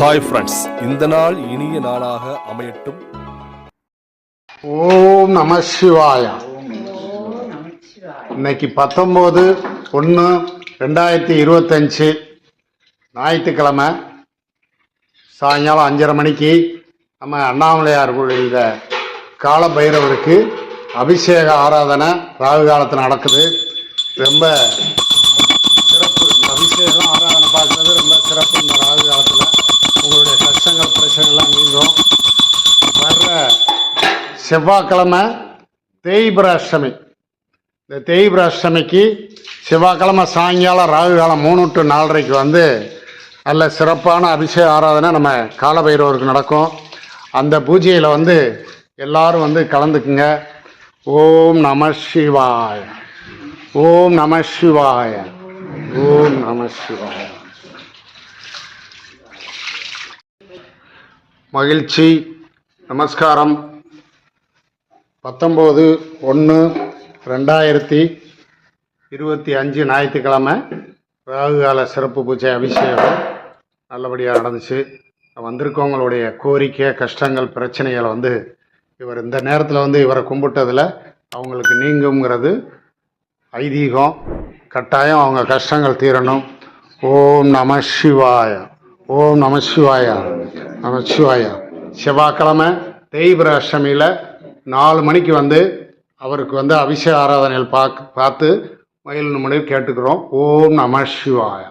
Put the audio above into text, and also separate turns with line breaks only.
Hi friends இந்த நாள் இனிய நாளாக அமையட்டும்.
ஓம் நம சிவாயா. இன்னைக்கு பத்தொம்போது ஒன்று ரெண்டாயிரத்தி இருபத்தஞ்சு ஞாயிற்றுக்கிழமை. சாயங்காலம் அஞ்சரை மணிக்கு நம்ம அண்ணாமலையார் கோயிலில் கால பைரவருக்கு அபிஷேக ஆராதனை ராகு காலத்தில் நடக்குது. ரொம்ப சிறப்பு. இந்த அபிஷேகம் ஆராதனை பார்க்குறது ரொம்ப சிறப்பு இந்த ராகு காலத்தில் உங்களுடைய கஷ்டங்கள் பிரச்சனைகள்லாம் நீங்கும் வர்ற செவ்வாய்க்கிழமை தேய்பிராஷ்டமி. இந்த தேய்பிராஷ்டமிக்கு செவ்வாய்க்கிழமை சாயங்காலம் ராகு காலம் மூணு டு நாலரைக்கு வந்து நல்ல சிறப்பான அபிஷேக ஆராதனை நம்ம காலபைரவருக்கு நடக்கும். அந்த பூஜையில் வந்து எல்லாரும் வந்து கலந்துக்குங்க. ஓம் நம சிவாய. ஓம் நம சிவாய. ஓம் நம சிவாய. மகிழ்ச்சி நமஸ்காரம். பத்தொம்போது ஒன்று ரெண்டாயிரத்தி இருபத்தி அஞ்சு ஞாயிற்றுக்கிழமை ராகுகால சிறப்பு பூஜை அபிஷேகம் நல்லபடியாக நடந்துச்சு. வந்திருக்கவங்களுடைய கோரிக்கை கஷ்டங்கள் பிரச்சனைகளை வந்து இவர் இந்த நேரத்தில் வந்து இவரை கும்பிட்டதில் அவங்களுக்கு நீங்குங்கிறது ஐதீகம். கட்டாயம் அவங்க கஷ்டங்கள் தீரணும். ஓம் நம சிவாய. ஓம் நம சிவாயா. நம சிவாயா. செவ்வாய்க்கிழமை தேய்பிர அஷ்டமியில் நாலு மணிக்கு வந்து அவருக்கு வந்து அபிஷேக ஆராதனைகள் பார்க்க பார்த்து மயில் மணி கேட்டுக்கிறோம். ஓம் நம சிவாய.